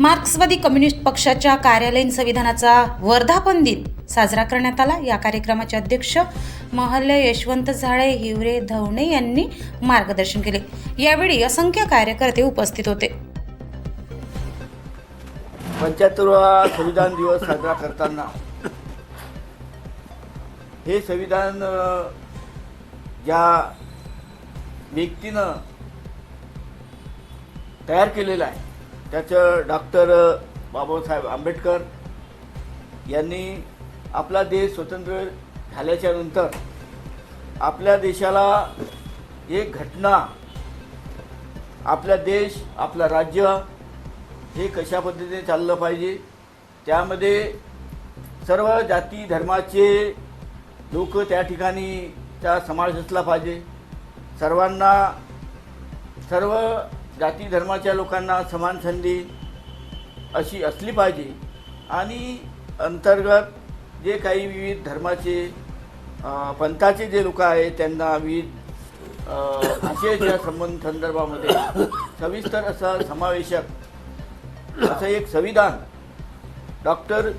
मार्क्सवादी कम्युनिस्ट पक्षाच्या कार्यालयीन संविधानाचा वर्धापन दिन साजरा करण्यात आला. या कार्यक्रमाचे अध्यक्ष महल्य यशवंत झाळे हिवरे धवणे यांनी मार्गदर्शन केले. यावेळी असंख्य कार्यकर्ते उपस्थित होते. पंच्याहत्तरवा संविधान दिवस साजरा करताना हे संविधान ज्या व्यक्तीनं तयार केलेलं आहे त्याचं डॉक्टर बाबासाहेब आंबेडकर यांनी आपला देश स्वतंत्र झाल्याच्यानंतर आपल्या देशाला एक घटना आपला देश आपलं राज्य हे कशा पद्धतीने चाललं पाहिजे त्यामध्ये सर्व जाती धर्माचे लोक त्या ठिकाणी चा समावेश असला पाहिजे. सर्वांना सर्व जाती धर्माच्या लोकांना समान संधी अशी असली पाहिजे. आणि अंतर्गत जे काही विविध धर्माचे पंथाचे जे लोक आहेत त्यांना विविध भाषेच्या संबंध संदर्भामध्ये सविस्तर असं समावेशक असं एक संविधान डॉक्टर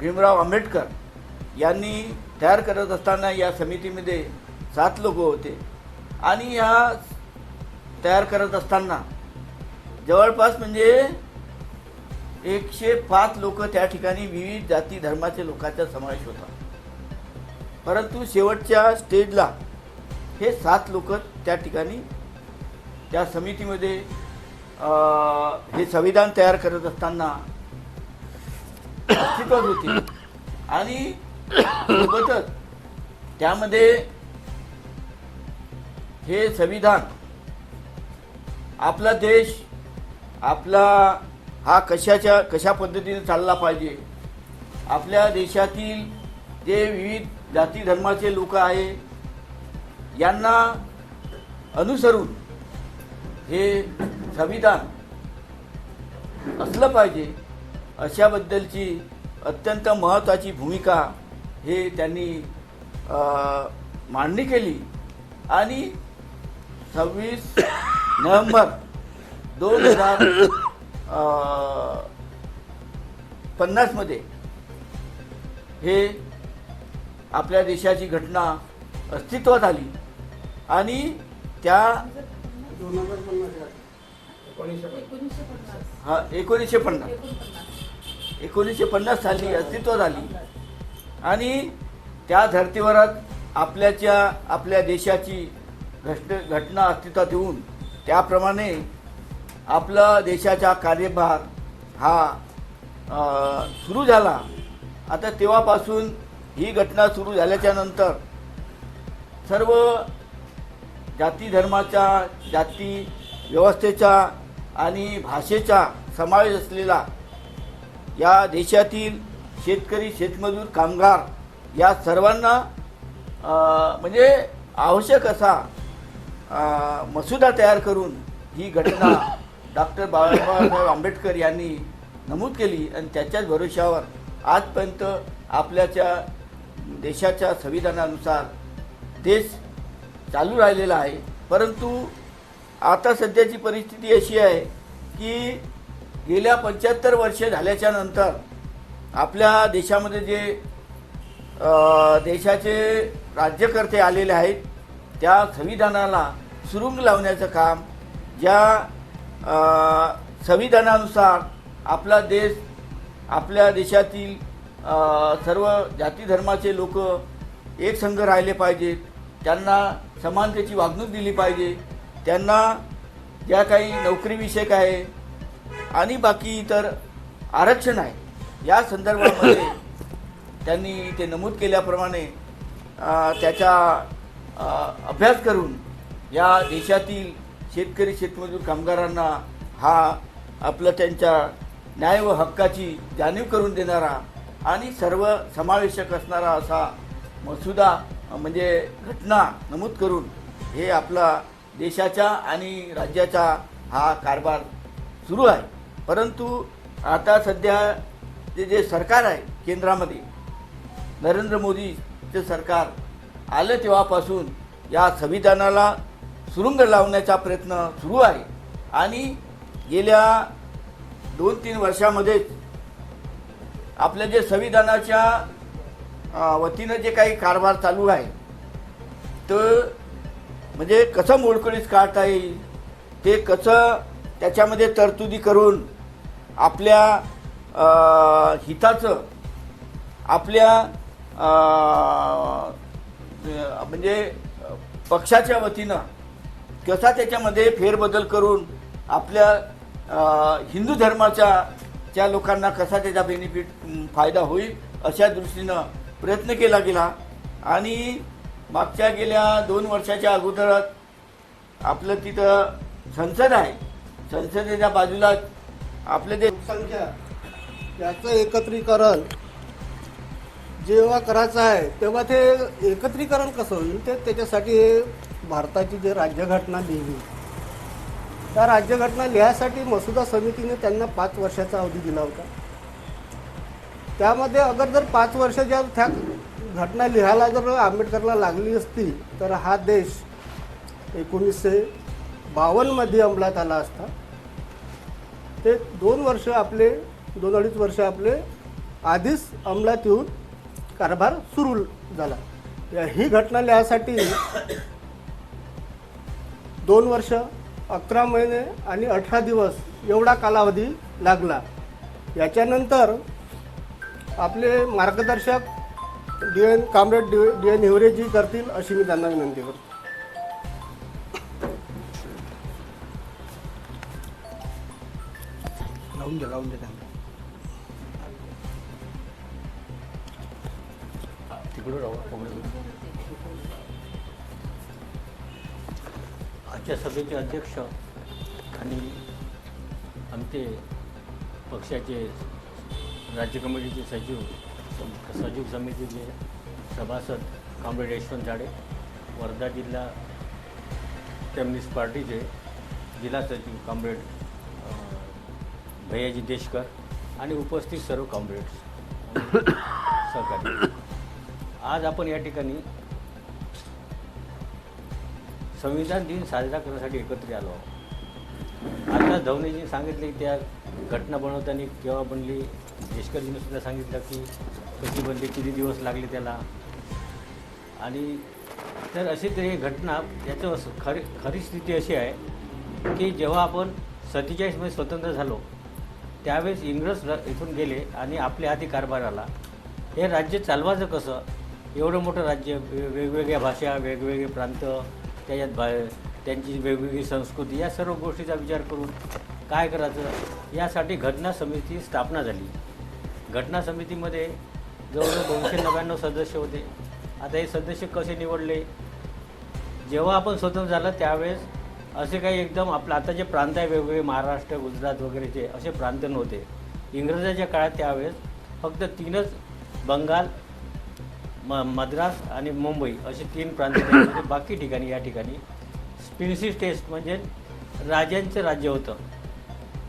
भीमराव आंबेडकर यांनी तयार करत असताना या समितीमध्ये सात लोक होते. आणि या तयार करत असताना जवळपास म्हणजे एकशे पाच लोक त्या ठिकाणी विविध जाती धर्माच्या लोकांचा समावेश होता. परंतु शेवटच्या स्टेजला हे सात लोक त्या ठिकाणी त्या समितीमध्ये हे संविधान तयार करत असताना अस्तित्वात होते. आणि सोबतच त्यामध्ये हे संविधान आपला देश आपला हा कशाच्या कशा पद्धतीने चालला पाहिजे? आपल्या देशातील जे विविध जाती धर्माचे लोक आहे यांना अनुसरून हे संविधान असलं पाहिजे अशाबद्दलची अत्यंत महत्त्वाची भूमिका हे त्यांनी मांडणी केली. आणि सव्वीस नोव्हेंबर दोन हजार पन्नासमध्ये हे आपल्या देशाची घटना अस्तित्वात आली. आणि त्या हा एकोणीसशे पन्नास. एकोणीसशे पन्नास साली अस्तित्वात आली. आणि त्या धर्तीवरच आपल्याच्या आपल्या देशाची घट घटना अस्तित्वात येऊन त्याप्रमाणे आपला देशाचा कार्यभार हा सुरू झाला. आता तेव्हापासून ही घटना सुरू झाल्याच्यानंतर सर्व जाती धर्माच्या जाती व्यवस्थेचा आणि भाषेचा समावेश असलेला या देशातील शेतकरी शेतमजूर कामगार या सर्वांना म्हणजे आवश्यक असा मसुदा तयार करून ही घटना डॉक्टर बाबासाहेब आंबेडकर यांनी नमूद केली आणि त्याच्याच भरोशावर आजपर्यंत आपल्याच्या देशाच्या संविधानानुसार देश चालू राहिलेला आहे. परंतु आता सध्याची परिस्थिती अशी आहे की गेल्या पंच्याहत्तर वर्षे झाल्याच्यानंतर आपल्या देशामध्ये जे देशाचे राज्यकर्ते आलेले आहेत त्या संविधानाला सुरुंग लावण्याचं काम ज्या संविधानानुसार आपला देश आपल्या देशातील सर्व जाती धर्माचे लोक एक संघ राहिले पाहिजेत. त्यांना समानतेची वागणूक दिली पाहिजे. त्यांना ज्या काही नोकरीविषयक आहे आणि बाकी इतर आरक्षण आहे या संदर्भामध्ये त्यांनी ते नमूद केल्याप्रमाणे अ, त्याचा अ, अभ्यास करून या देशातील शेतकरी शेतमजूर कामगारांना हा आपलं त्यांच्या न्याय व हक्काची जाणीव करून देणारा आणि सर्व समावेशक असणारा असा मसुदा म्हणजे घटना नमूद करून हे आपला देशाच्या आणि राज्याचा हा कारभार सुरू आहे. परंतु आता सध्या जे जे सरकार आहे केंद्रामध्ये नरेंद्र मोदीचं सरकार आलं तेव्हापासून या संविधानाला सुरुंग लावण्याचा प्रयत्न सुरू आहे. आणि गेल्या दोन तीन वर्षामध्येच आपल्या जे संविधानाच्या वतीनं जे काही कारभार चालू आहे तर म्हणजे कसं मोडकळीस काढता येईल? ते कसं त्याच्यामध्ये तरतुदी करून आपल्या हिताचं आपल्या म्हणजे पक्षाच्या वतीनं कसा त्याच्यामध्ये फेरबदल करून आपल्या हिंदू धर्माच्या त्या लोकांना कसा त्याचा बेनिफिट फायदा होईल अशा दृष्टीनं प्रयत्न केला गेला. आणि मागच्या गेल्या दोन वर्षाच्या अगोदरात आपलं तिथं संसद आहे. संसदेच्या बाजूला आपलं जे लोकसंख्या याचं एकत्रीकरण जेव्हा करायचं आहे तेव्हा ते एकत्रीकरण कसं होईल? ते त्याच्यासाठी हे भारताची जे राज्यघटना लिहिली. त्या राज्यघटना लिहायसाठी मसुदा समितीने त्यांना पाच वर्षाचा अवधी दिला होता. त्यामध्ये अगर जर पाच वर्ष ज्या त्या घटना लिहायला जर आंबेडकरला लागली असती तर हा देश एकोणीसशे बावन्नमध्ये अंमलात आला असता. ते दोन वर्ष आपले दोन अडीच वर्ष आपले आधीच अंमलात येऊन कारभार सुरू झाला. या- ही घटना लिहायसाठी दोन वर्ष अकरा महिने आणि अठरा दिवस एवढा कालावधी लागला. याच्यानंतर आपले मार्गदर्शक D N comrade D D N हिवरेजी करतील अशी मी त्यांना विनंती करतो. लावून द्या लावून घ्या आजच्या सभेचे अध्यक्ष आणि आमचे पक्षाचे राज्य कमिटीचे सचिव सचिव समितीचे सभासद कामरेड यशवंत झाडे वर्धा जिल्हा कम्युनिस्ट पार्टीचे जिल्हा सचिव कामरेड भैयाजी देशकर आणि उपस्थित सर्व कॉम्रेड्स सहकारी. आज आपण या ठिकाणी संविधान दिन साजरा करण्यासाठी एकत्र आलो आहोत. आता धवनेजी सांगितले की त्या घटना बनवताना केव्हा बनली? देशकरजीने सुद्धा सांगितलं की कशी बनली किती दिवस लागले त्याला? आणि तर अशी तरी घटना याचं खरी खरी स्थिती अशी आहे की जेव्हा आपण सत्तेचाळीसमध्ये स्वतंत्र झालो त्यावेळेस इंग्रज इथून गेले आणि आपल्या हाती कारभार आला हे राज्य चालवायचं कसं? एवढं मोठं राज्य वे- वेगवेगळ्या भाषा वेगवेगळे प्रांत त्याच्यात भा त्यांची वेगवेगळी संस्कृती या सर्व गोष्टीचा विचार करून काय करायचं यासाठी घटना समिती स्थापना झाली. घटना समितीमध्ये जवळजवळ दोनशे नव्याण्णव सदस्य होते. आता हे सदस्य कसे निवडले? जेव्हा आपण स्वतंत्र झालं त्यावेळेस असे काही एकदम आपलं आता जे प्रांत आहे वेगवेगळे महाराष्ट्र गुजरात वगैरेचे असे प्रांत नव्हते. इंग्रजाच्या काळात त्यावेळेस फक्त तीनच बंगाल म मद्रास आणि मुंबई असे तीन प्रांत म्हणजे बाकी ठिकाणी या ठिकाणी स्पिन्सी टेस्ट म्हणजे राजांचं राज्य होतं.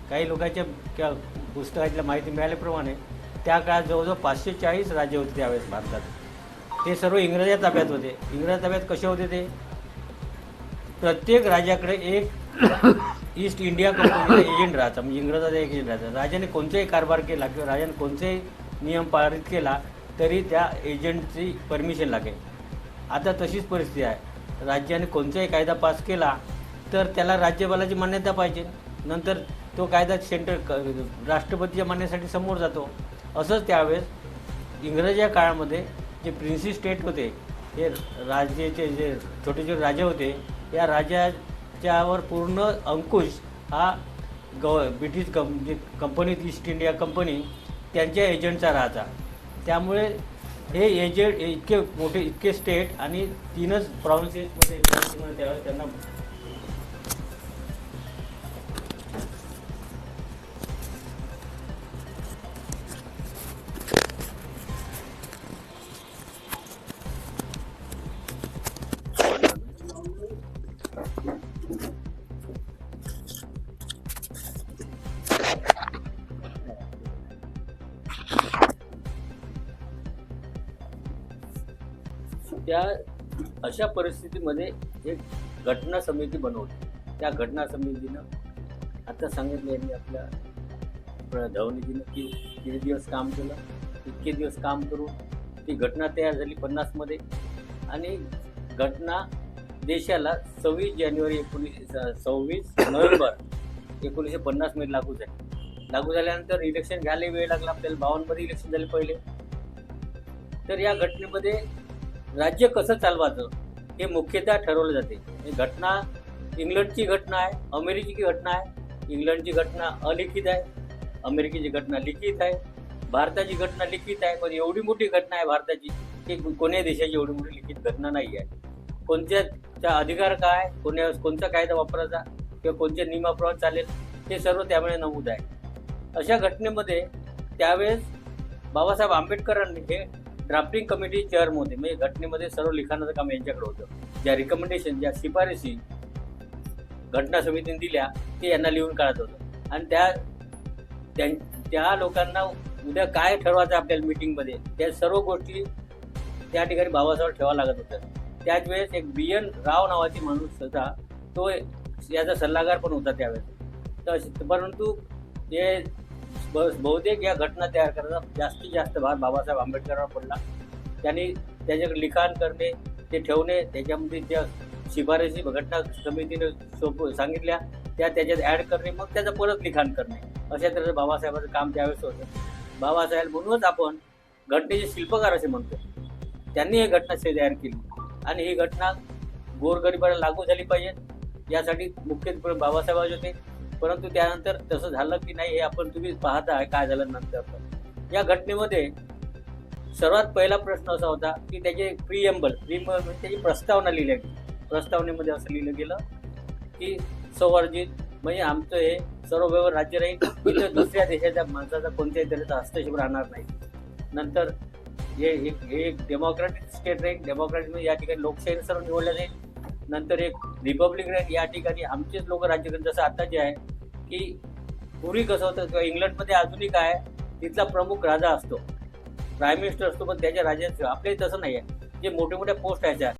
काही लोकांच्या त्या पुस्तकातल्या माहिती मिळाल्याप्रमाणे त्या काळात जवळजवळ पाचशे चाळीस राज्य होते त्यावेळेस भारतात. ते सर्व इंग्रजा ताब्यात होते. इंग्रज ताब्यात कसे होते ते? प्रत्येक राजाकडे एक ईस्ट इंडिया कंपनीचा एजंट राहायचा. म्हणजे इंग्रजाचा एक एजंट राहायचा. राजाने कोणताही कारभार केला किंवा राजाने कोणताही नियम पारित केला तरी त्या एजंटची परमिशन लागेल. आता तशीच परिस्थिती आहे. राज्याने कोणताही कायदा पास केला तर त्याला राज्यपालाची मान्यता पाहिजे. नंतर तो कायदा सेंटर क- राष्ट्रपतीच्या मान्यसाठी समोर जातो. असंच त्यावेळेस इंग्रजी काळामध्ये जे प्रिन्सी स्टेट होते हे राज्याचे जे छोटे छोटे राजे होते या राजाच्यावर पूर्ण अंकुश हा गव ब्रिटिश कं जे ईस्ट इंडिया कंपनी त्यांच्या एजंटचा राहायचा त्यामुळे हे एजेड इतके मोठे इतके स्टेट आणि तीनच प्रॉव्हिन्सेसमध्ये त्यांना त्या अशा परिस्थितीमध्ये एक घटना समिती बनवली त्या घटना समितीनं आता सांगितलं यांनी आपल्या धवनीजीनं की किती दिवस काम केलं इतके दिवस काम करून ती घटना तयार झाली पन्नासमध्ये. आणि घटना देशाला सव्वीस जानेवारी एकोणीस सव्वीस नोव्हेंबर एकोणीसशे पन्नासमध्ये लागू झाली. लागू झाल्यानंतर इलेक्शन घ्यायला वेळ लागला आपल्याला बावनमध्ये इलेक्शन झाले पहिले. तर या घटनेमध्ये राज्य कसं चालवायचं हे मुख्यतः ठरवलं जाते. ही घटना इंग्लंडची घटना आहे अमेरिकेची घटना आहे. इंग्लंडची घटना अलिखित आहे अमेरिकेची घटना लिखित आहे भारताची घटना लिखित आहे पण एवढी मोठी घटना आहे भारताची की कोण्याही देशाची एवढी मोठी लिखित घटना नाही आहे. कोणत्याचा अधिकार काय कोण्या कोणता कायदा वापरायचा किंवा कोणत्या नियमाप्रमाणे चालेल हे सर्व त्यामुळे नमूद आहे. अशा घटनेमध्ये त्यावेळेस बाबासाहेब आंबेडकरांनी हे ड्राफ्टिंग कमिटी चेअरमध्ये म्हणजे घटनेमध्ये सर्व लिखाणाचं काम यांच्याकडे होतं. ज्या रिकमेंडेशन ज्या शिफारसी घटना समितीने दिल्या ते यांना लिहून काढत होतं. आणि त्या त्यां- त्या लोकांना उद्या काय ठरवायचं आपल्याला मीटिंगमध्ये त्या सर्व गोष्टी त्या ठिकाणी बाबासाहेब ठेवावं लागत होतं त्याच वेळेस एक बी एन राव नावाची माणूस होता. तो याचा सल्लागार पण होता त्यावेळेस. तर परंतु जे बहुतेक या घटना तयार करायचा जास्तीत जास्त भार बाबासाहेब आंबेडकरांवर पडला. त्यांनी त्याच्याकडे लिखाण करणे ते ठेवणे त्याच्यामध्ये ज्या शिफारसी घटना समितीने सोप सांगितल्या त्या त्याच्यात ॲड करणे मग त्याचं परत लिखाण करणे. अशा तऱ्हेचं बाबासाहेबांचं काम त्यावेळेस होतं. बाबासाहेब म्हणूनच आपण घटनेचे शिल्पकार असे म्हणतो. त्यांनी ही घटना तयार केली. आणि ही घटना गोरगरिबाला लागू झाली पाहिजे. यासाठी मुख्यत्वे बाबासाहेब होते. परंतु त्यानंतर तसं झालं की नाही हे आपण तुम्हीच पाहता काय झालं नंतर. पण. या घटनेमध्ये सर्वात पहिला प्रश्न असा होता की त्याचे प्रिएम्बल प्रिएम्बल म्हणजे त्याची प्रस्तावना लिहिल्या गेली. प्रस्तावनेमध्ये असं लिहिलं गेलं की संवर्जित म्हणजे आमचं हे सर्व व्यवहार राज्य राहील इथं दुसऱ्या देशाच्या माणसाचा कोणत्याही तऱ्हेचा हस्तक्षेप राहणार नाही. नंतर हे एक हे एक डेमोक्रॅटिक स्टेट राहील डेमोक्रॅटिक म्हणजे या ठिकाणी लोकशाही सर्व निवडल्या जाईल. नंतर एक रिपब्लिक राहील या ठिकाणी आमचेच लोक राज्य करेल जसं आता जे आहे की पूर्वी कसं होतं किंवा इंग्लंडमध्ये अजूनही काय तिथला प्रमुख राजा असतो. प्राईम मिनिस्टर असतो पण त्याच्या राजाचं आपल्याही तसं नाही आहे जे मोठे मोठ्या पोस्ट आहेत